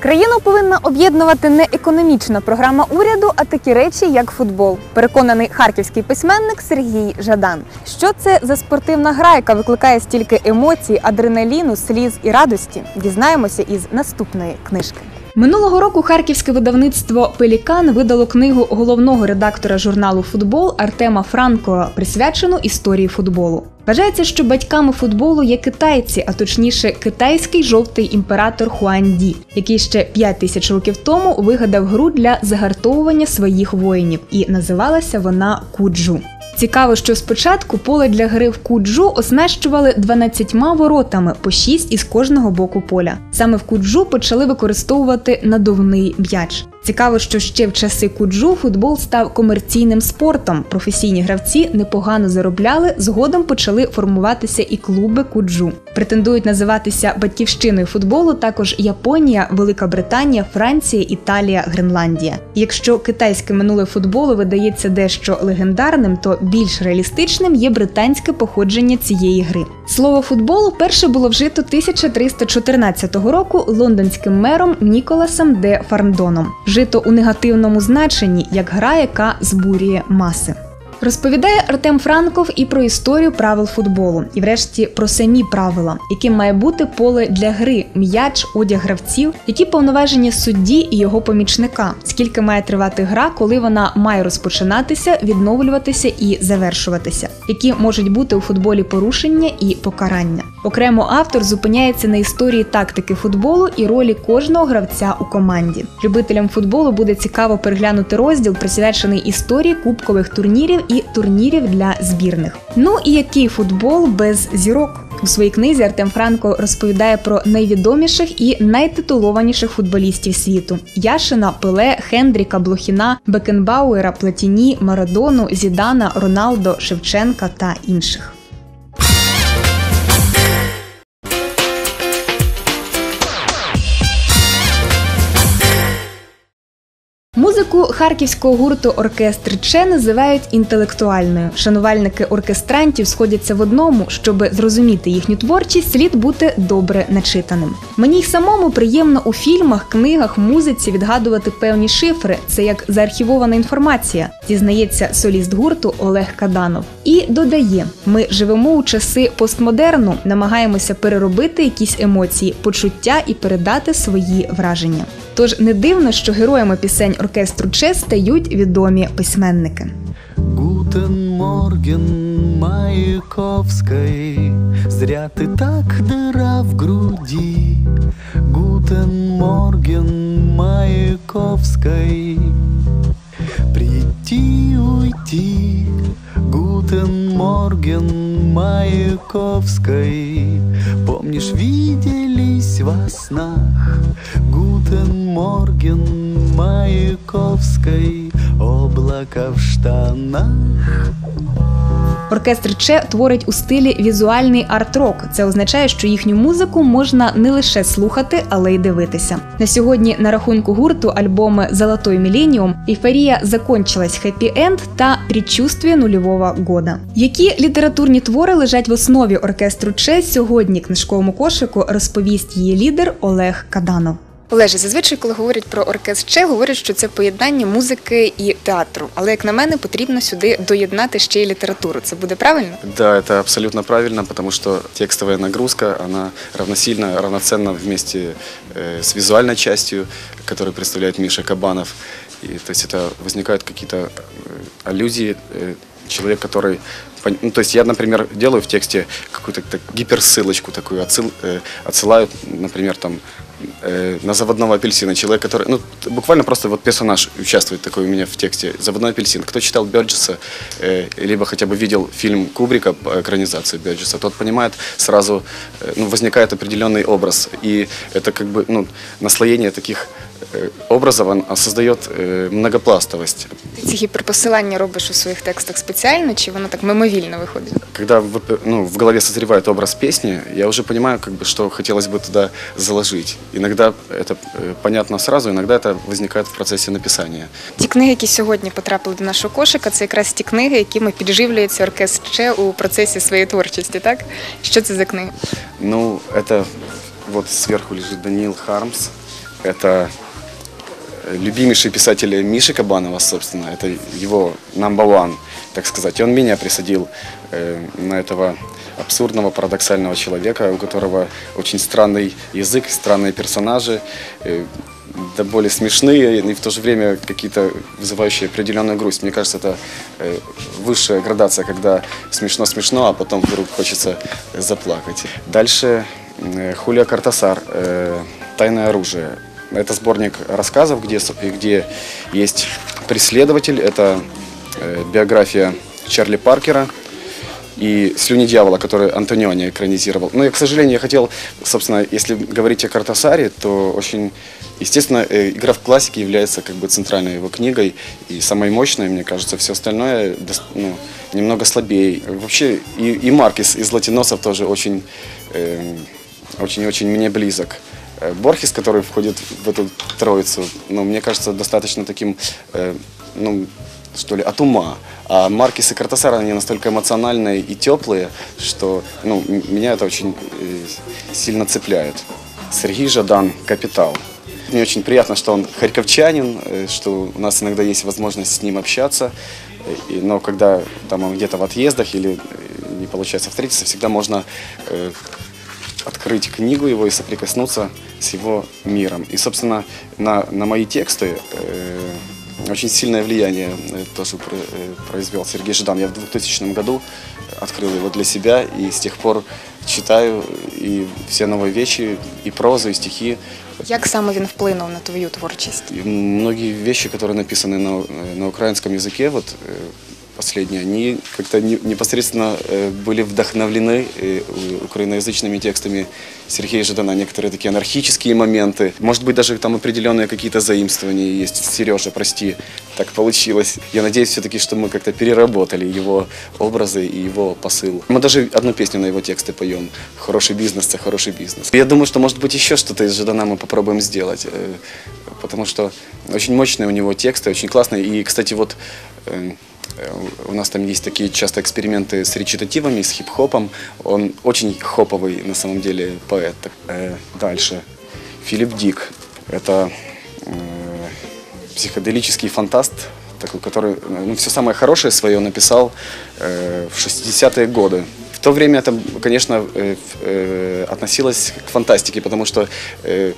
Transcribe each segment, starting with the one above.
Країну повинна об'єднувати не економічна програма уряду, а такі речі, як футбол. Переконаний харківський письменник Сергій Жадан. Що це за спортивна гра, яка викликає стільки емоцій, адреналіну, сліз і радості? Дізнаємося із наступної книжки. Минулого року харківське видавництво Пелікан видало книгу головного редактора журналу Футбол Артема Франко, присвячену історії футболу. Вважається, що батьками футболу є китайці, а точніше, китайський жовтий імператор Хуанді, який ще 5 тисяч років тому вигадав гру для загартовування своїх воїнів, і називалася вона Куджу. Цікаво, що спочатку поле для гри в куджу оснащували 12 воротами по 6 із кожного боку поля. Саме в куджу почали використовувати надувний м'яч. Цікаво, що ще в часи куджу футбол став комерційним спортом. Професійні гравці непогано заробляли, згодом почали формуватися і клуби куджу. Претендують називатися батьківщиною футболу також Японія, Велика Британія, Франція, Італія, Гренландія. Якщо китайське минуле футболу видається дещо легендарним, то більш реалістичним є британське походження цієї гри. Слово футбол вперше було вжито 1314 року лондонським мером Ніколасом де Фарндоном. Жито у негативному значенні як гра, яка збурює маси. Розповідає Артем Франков і про історію правил футболу, і врешті про самі правила, яким має бути поле для гри, м'яч, одяг гравців, які повноваження судді і його помічника, скільки має тривати гра, коли вона має розпочинатися, відновлюватися і завершуватися, які можуть бути у футболі порушення і покарання. Окремо автор зупиняється на історії тактики футболу і ролі кожного гравця у команді. Любителям футболу буде цікаво переглянути розділ, присвячений історії кубкових турнірів і турнірів для збірних. Ну і який футбол без зірок? У своїй книзі Артем Франко розповідає про найвідоміших і найтитулованіших футболістів світу: Яшина, Пеле, Хендріка, Блохіна, Бекенбауера, Платіні, Марадону, Зідана, Роналдо, Шевченка та інших. Музику харківського гурту оркестр Че називають інтелектуальною. Шанувальники оркестрантів сходяться в одному, щоб зрозуміти їхню творчість, слід бути добре начитаним. Мені й самому приємно у фільмах, книгах, музиці відгадувати певні шифри. Це як заархівована інформація, зізнається соліст гурту Олег Каданов. І додає: ми живемо у часи постмодерну, намагаємося переробити якісь емоції, почуття і передати свої враження. Тож не дивно, що героями пісень оркестру Че стають відомі письменники. Гутен Морген Маяковской Зря ты так дыра в груди Гутен Морген Маяковской Прийти, уйти Гутен Морген Маяковской Помнишь, виделись во снах Гутен Морген Маяковской Облако в штанах Оркестр Че творить у стилі візуальний арт-рок. Це означає, що їхню музику можна не лише слухати, але й дивитися. На сьогодні на рахунку гурту альбоми Золотой Міленіум, Ейфорія закончилась хеппі енд та Предчувствие нульового года. Які літературні твори лежать в основі оркестру Че сьогодні книжковому кошику розповість її лідер Олег Каданов. Олеже, зазвичай, коли говорять про оркестр Че, говорять, що це поєднання музики і театру. Але як на мене, потрібно сюди доєднати ще й літературу. Це буде правильно? Да, это абсолютно правильно, потому что текстовая нагрузка, она равносильна, равноценна вместе э, с визуальной частью, которую представляет Миша Кабанов. И, то есть это возникают какие-то э, аллюзии, э, человек, который... Ну, то есть я, например, делаю в тексте какую-то так, гиперссылочку такую, отсыл, э, отсылаю, например, там э, на заводного апельсина. Человек, который, ну, буквально просто вот персонаж участвует такой у меня в тексте. Заводной апельсин. Кто читал Бёрджеса, э, либо хотя бы видел фильм Кубрика, по экранизации Бёрджеса, тот понимает сразу, э, ну, возникает определенный образ. И это как бы, ну, наслоение таких э, образов он создает э, многопластовость. Ти ці гіперпосилання робиш у своїх текстах спеціально, чи воно так мимовільно виходить? Когда в, ну, в голове созревает образ песни, я уже понимаю, как бы, что хотелось бы туда заложить. Иногда это э, понятно сразу, иногда это возникает в процессе написания. Ті книги, які сьогодні потрапили до нашого кошика, це якраз ті книги, якими підживлюється оркестр Че у процесі своєї творчості, так? Що це за книги? Ну, это вот сверху лежит Даниил Хармс. Это э, любимейший писатель Миши Кабанова, собственно. Это его number one, так сказать. Он меня присадил э, на этого абсурдного, парадоксального человека, у которого очень странный язык, странные персонажи, э, да более смешные и в то же время какие-то вызывающие определенную грусть. Мне кажется, это э, высшая градация, когда смешно-смешно, а потом вдруг хочется заплакать. Дальше Хулия Картасар «Тайное оружие». Это сборник рассказов, где, где есть преследователь, это э, биография Чарли Паркера, и «Слюни дьявола», который Антониони экранизировал. Но, я, к сожалению, я хотел, собственно, если говорить о Картасаре, то очень, естественно, э, игра в классике является как бы центральной его книгой и самой мощной, мне кажется, все остальное ну, немного слабее. Вообще и, и Маркис из «Латиносов» тоже очень, э, очень-очень мне близок. Э, Борхес, который входит в эту троицу, ну, мне кажется, достаточно таким, э, ну, что ли, от ума. А Маркис и Картасар, они настолько эмоциональные и теплые, что ну, меня это очень э, сильно цепляет. Сергей Жадан «Капитал». Мне очень приятно, что он харьковчанин, э, что у нас иногда есть возможность с ним общаться. Но когда там он где-то в отъездах или э, не получается встретиться, всегда можно открыть книгу его и соприкоснуться с его миром. И, собственно, на, на мои тексты э, очень сильное влияние э, тоже про- э, произвел Сергей Жидан. Я в 2000 году открыл его для себя и с тех пор читаю и все новые вещи, и прозу, и стихи. Як саме він вплинув на твою творчість? И многие вещи, которые написаны на, э, на украинском языке, вот э, последние, они как-то не- непосредственно э, были вдохновлены э, украиноязычными текстами Сергея Жадана. Некоторые такие анархические моменты. Может быть, даже там определенные какие-то заимствования есть. Сережа, прости, так получилось. Я надеюсь все-таки, что мы как-то переработали его образы и его посыл. Мы даже одну песню на его тексты поем. Хороший бизнес, это хороший бизнес. Я думаю, что может быть еще что-то из Жадана мы попробуем сделать. э, Потому что очень мощные у него тексты, очень классные. И, кстати, вот у нас там есть такие часто эксперименты с речитативами, с хип-хопом. Он очень хоповый, на самом деле, поэт. Э, Дальше. Филипп Дик. Это э, психоделический фантаст, такой, который ну, все самое хорошее свое написал э, в 60-е годы. В то время это, конечно, э, э, относилось к фантастике, потому что э, э,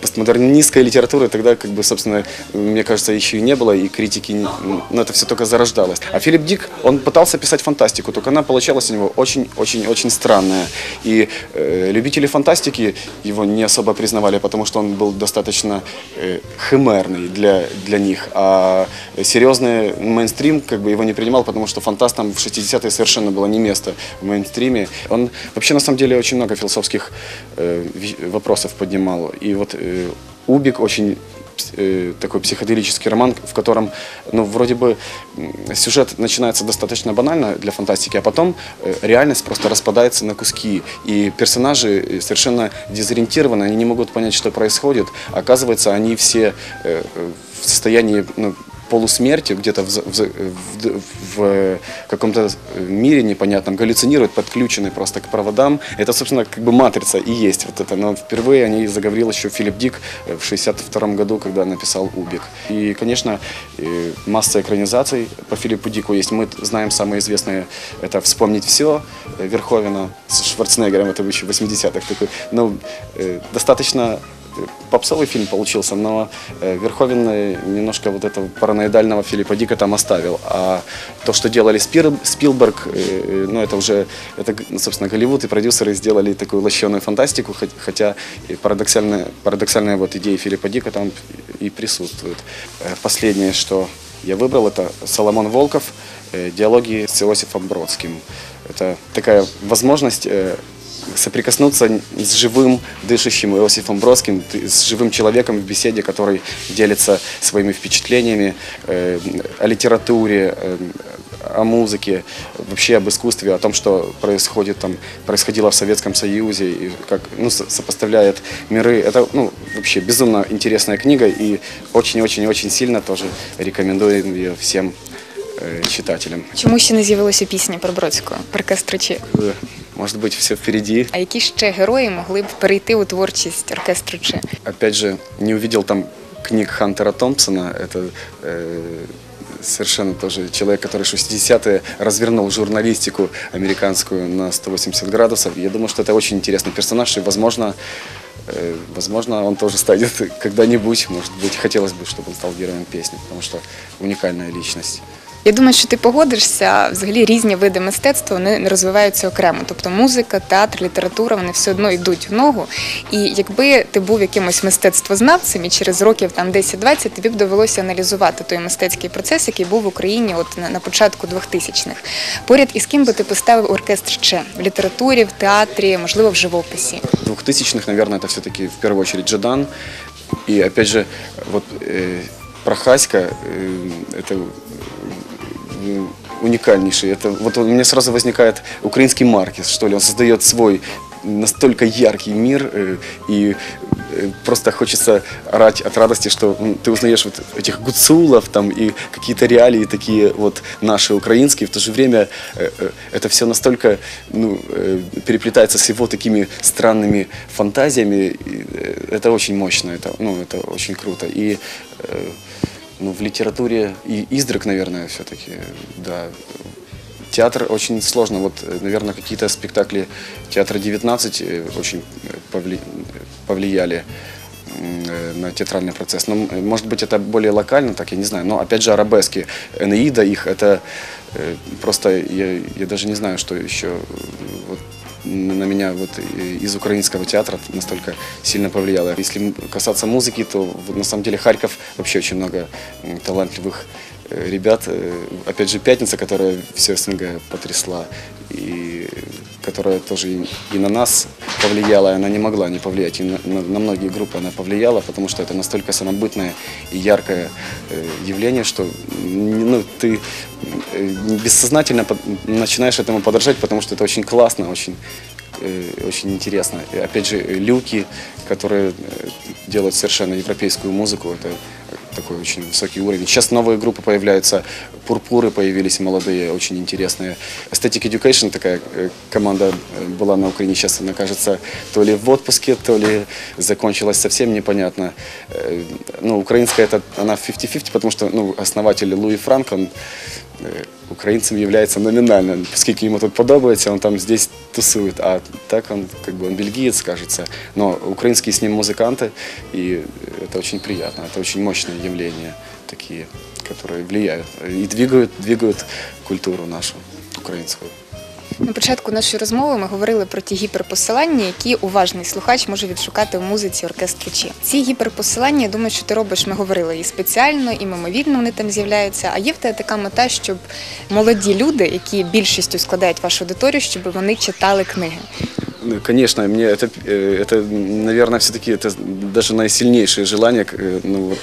постмодернистской литературы тогда, как бы, собственно, мне кажется, еще и не было, и критики, не- ну, это все только зарождалось. А Филипп Дик, он пытался писать фантастику, только она получалась у него очень-очень-очень странная. И э, любители фантастики его не особо признавали, потому что он был достаточно э, химерный для, для них. А серьезный мейнстрим как бы его не принимал, потому что фантастам в 60-е совершенно было не место в мейнстриме. Он вообще на самом деле очень много философских э, вопросов поднимал. И вот э, Убик очень э, такой психоделический роман, в котором, ну, вроде бы сюжет начинается достаточно банально для фантастики, а потом э, реальность просто распадается на куски, и персонажи э, совершенно дезориентированы, они не могут понять, что происходит. Оказывается, они все э, в состоянии ну, полусмерти, где-то в, в, в- в каком-то мире непонятном, галлюцинируют, подключены просто к проводам. Это, собственно, как бы матрица и есть вот это. Но впервые о ней заговорил еще Филипп Дик э, в 62 году, когда написал «Убик». И, конечно, э, масса экранизаций по Филиппу Дику есть. Мы знаем самые известные, это «Вспомнить все» э, Верховина с Шварценеггером, это еще 80-х такой. Ну, э, достаточно попсовый фильм получился, но э, Верховен э, немножко вот этого параноидального Филиппа Дика там оставил. А то, что делали Спир- Спилберг, э, ну это уже, это, собственно, Голливуд и продюсеры сделали такую лощеную фантастику, хот- хотя парадоксальная, парадоксальная вот идея Филиппа Дика там и присутствует. Последнее, что я выбрал, это Соломон Волков, диалоги с Иосифом Бродским. Это такая возможность соприкоснуться с живым, дышащим Иосифом Бродским, ты- с живым человеком в беседе, который делится своими впечатлениями э, о литературе, э, о музыке, вообще об искусстве, о том, что происходит там, происходило в Советском Союзе, и как, ну, со- сопоставляет миры. Это ну, вообще безумно интересная книга и очень-очень-очень сильно тоже рекомендую ее всем э, читателям. Чому ще не з'явилося пісні про Бродського? Прикастричі. Э, может быть, все впереди. А які ще герої могли б перейти у творчість оркестру Чи? Опять же, не увидел там книг Хантера Томпсона. Это э, совершенно тоже человек, который 60-е развернул журналистику американскую на 180 градусов. Я думаю, что это очень интересный персонаж, и, возможно, э, возможно, он тоже станет когда-нибудь, может быть, хотелось бы, чтобы он стал героем песни, потому что уникальная личность. Я думаю, що ти погодишся, взагалі різні види мистецтва вони не розвиваються окремо. Тобто музика, театр, література вони все одно йдуть в ногу. І якби ти був якимось мистецтвознавцем, і через років там 10-20 тобі б довелося аналізувати той мистецький процес, який був в Україні от на, на початку 2000-х. Поряд із ким би ти поставив оркестр ще в літературі, в театрі, можливо, в живописі. 2000-х, наверное, это все-таки в первую очередь Джадан. И опять же, вот э, Прохаська, э, это э, уникальнейший. Это вот у меня сразу возникает украинский Маркес, что ли. Он создает свой настолько яркий мир, э, и э, просто хочется орать от радости, что ты узнаешь вот этих гуцулов там и какие-то реалии такие вот наши украинские. В то же время э, это все настолько ну, переплетается с его такими странными фантазиями. Это очень мощно, это, ну, это очень круто. И ну, в литературе и издрак, наверное, все-таки, да. Театр очень сложно. Вот, наверное, какие-то спектакли театра 19 э, очень повли- повлияли э, на театральный процесс. Но, может быть, это более локально, так я не знаю. Но, опять же, арабески, Энеида их, это э, просто, я, я даже не знаю, что еще на меня вот э, из украинского театра настолько сильно повлияло. Если касаться музыки, то вот на самом деле Харьков вообще очень много талантливых э, ребят. Э, Опять же, «Пятница», которая все СНГ потрясла, и которая тоже и на нас повлияла, и она не могла не повлиять. И на, на- многие группы она повлияла, потому что это настолько самобытное и яркое э, явление, что ну, ты э, бессознательно под- начинаешь этому подражать, потому что это очень классно, очень э, очень интересно. И опять же, э, люки, которые э, делают совершенно европейскую музыку, это такой очень высокий уровень. Сейчас новые группы появляются, пурпуры появились молодые, очень интересные. Aesthetic Education, такая э, команда э, была на Украине, сейчас она, кажется, то ли в отпуске, то ли закончилась совсем непонятно. Э, Ну, украинская, это, она 50-50, потому что ну, основатель Луи Франк, он украинцем является номинально. Поскольку ему тут подобается, он там здесь тусует. А так он, как бы, он бельгиец, кажется. Но украинские с ним музыканты, и это очень приятно. Это очень мощные явления такие, которые влияют и двигают, двигают культуру нашу украинскую. На початку нашої розмови ми говорили про ті гіперпосилання, які уважний слухач може відшукати в музиці оркестру Чі. Ці гіперпосилання, я думаю, що ти робиш, ми говорили і спеціально, і мимовільно вони там з'являються. А є в тебе така мета, щоб молоді люди, які більшістю складають вашу аудиторію, щоб вони читали книги. Ну, Конечно, мне это, э, это наверное, все-таки это даже наисильнейшее желание, к- э, ну, вот,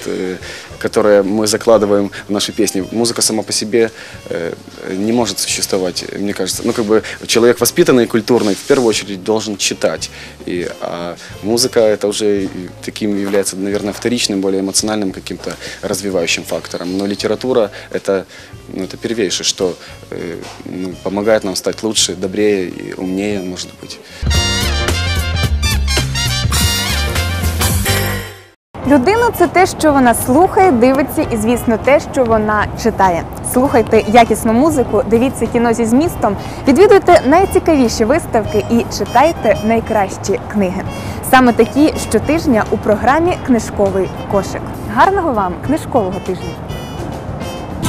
которое мы закладываем в наши песни. Музыка сама по себе э, не может существовать, мне кажется. Ну, как бы человек воспитанный и культурный в первую очередь должен читать. И, а музыка это уже таким является, наверное, вторичным, более эмоциональным каким-то развивающим фактором. Но литература это, ну, это первейшее, что э, ну, помогает нам стать лучше, добрее и умнее, может быть. Людина це те, що вона слухає, дивиться, і звісно, те, що вона читає. Слухайте якісну музику, дивіться кіно зі змістом, відвідуйте найцікавіші виставки і читайте найкращі книги. Саме такі щотижня у програмі Книжковий кошик. Гарного вам книжкового тижня!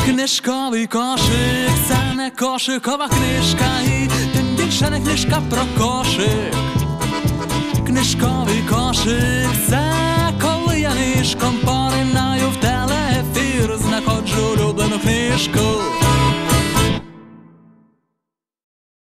Книжковий кошик, це не кошикова книжка, і тим більше не книжка про кошик. Книжковий кошик, це слишком поринаю в телеефір, знаходжу улюблену книжку.